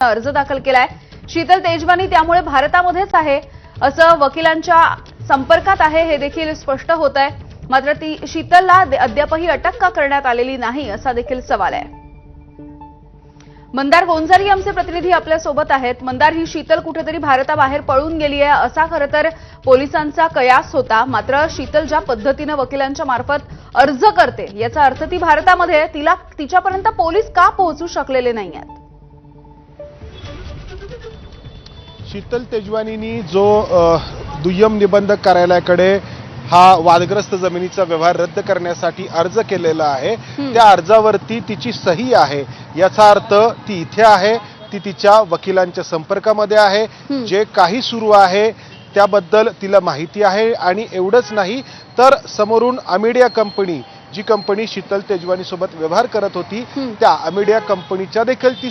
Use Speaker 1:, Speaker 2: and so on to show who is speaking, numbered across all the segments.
Speaker 1: अर्ज दाखल केलाय. शीतल तेजवानी त्यामुळे भारतामध्येच आहे असं वकिलांच्या संपर्कात आहे हे देखील स्पष्ट होत आहे मात्र ती शीतलला अद्यापही अटक का करण्यात आलेली नाही असा देखील सवाल आहे. मंदार गोंजारी आमचे प्रतिनिधी आपल्यासोबत आहेत. मंदार ही शीतल कुठेतरी भारताबाहेर पळून गेली आहे असा खरं तर पोलिसांचा कयास होता. मात्र शीतल ज्या पद्धतीनं वकिलांच्या मार्फत अर्ज करते याचा अर्थ ती भारतामध्ये तिला तिच्यापर्यंत पोलीस का पोहोचू शकलेले नाही आहेत
Speaker 2: शीतल तेजवानीनी जो दुय्यम निबंधक कार्यालयाकडे हा वादग्रस्त जमिनीचा व्यवहार रद्द करण्यासाठी अर्ज केलेला आहे. त्या अर्जावरती तिची सही आहे याचा अर्थ ती इथे आहे ती तिच्या वकिलांच्या संपर्कामध्ये आहे. जे काही सुरू आहे त्याबद्दल तिला माहिती आहे आणि एवढंच नाही तर समोरून अमिडिया कंपनी जी कंपनी शीतल तेजवानी सोबत व्यवहार करत होती. त्या अमिडिया कंपनीच्या देखील ती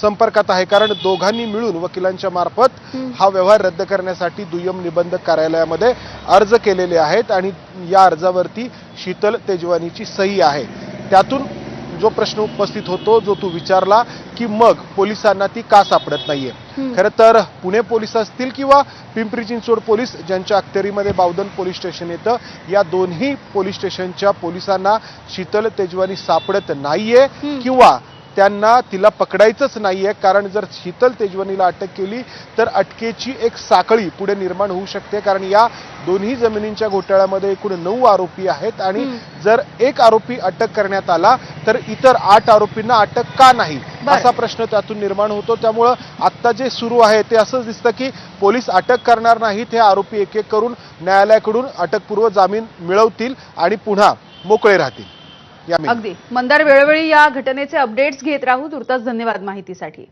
Speaker 2: संपर्कात आहे कारण दोघांनी मिळून वकिलांच्या मार्फत
Speaker 1: हं.
Speaker 2: व्यवहार रद्द करण्यासाठी दुय्यम निबंधक कार्यालयामध्ये अर्ज केलेले आहेत आणि या अर्जावरती शीतल तेजवानीची सही आहे त्यातून जो प्रश्न उपस्थित होतो जो तू विचारला की मग पोलिसांना ती का सापडत नाहीये. खरं तर पुणे पोलीस असतील किंवा पिंपरी चिंचवड पोलीस ज्यांच्या अखत्यारीमध्ये बावधन पोलीस स्टेशन येतं या दोन्ही पोलीस स्टेशनच्या पोलिसांना शीतल तेजवानी सापडत नाहीये. किंवा त्यांना तिला पकडायचंच नाहीये. कारण जर शीतल तेजवानीला अटक केली तर अटकेची एक साखळी पुढे निर्माण होऊ शकते. कारण या दोन्ही जमिनींच्या घोटाळ्यामध्ये एकूण नऊ आरोपी आहेत. आणि. जर एक आरोपी अटक करण्यात आला तर इतर आठ आरोपींना अटक का नाही. असा प्रश्न त्यातून निर्माण होतो. त्यामुळं आता जे सुरू आहे ते असंच दिसतं की पोलीस अटक करणार नाहीत. हे आरोपी एक एक करून न्यायालयाकडून अटकपूर्व जामीन मिळवतील आणि पुन्हा मोकळे राहतील.
Speaker 1: अगदी. मंदार वेळोवेळी या घटनेचे अपडेट्स घेत राहू. तुर्तास धन्यवाद माहितीसाठी.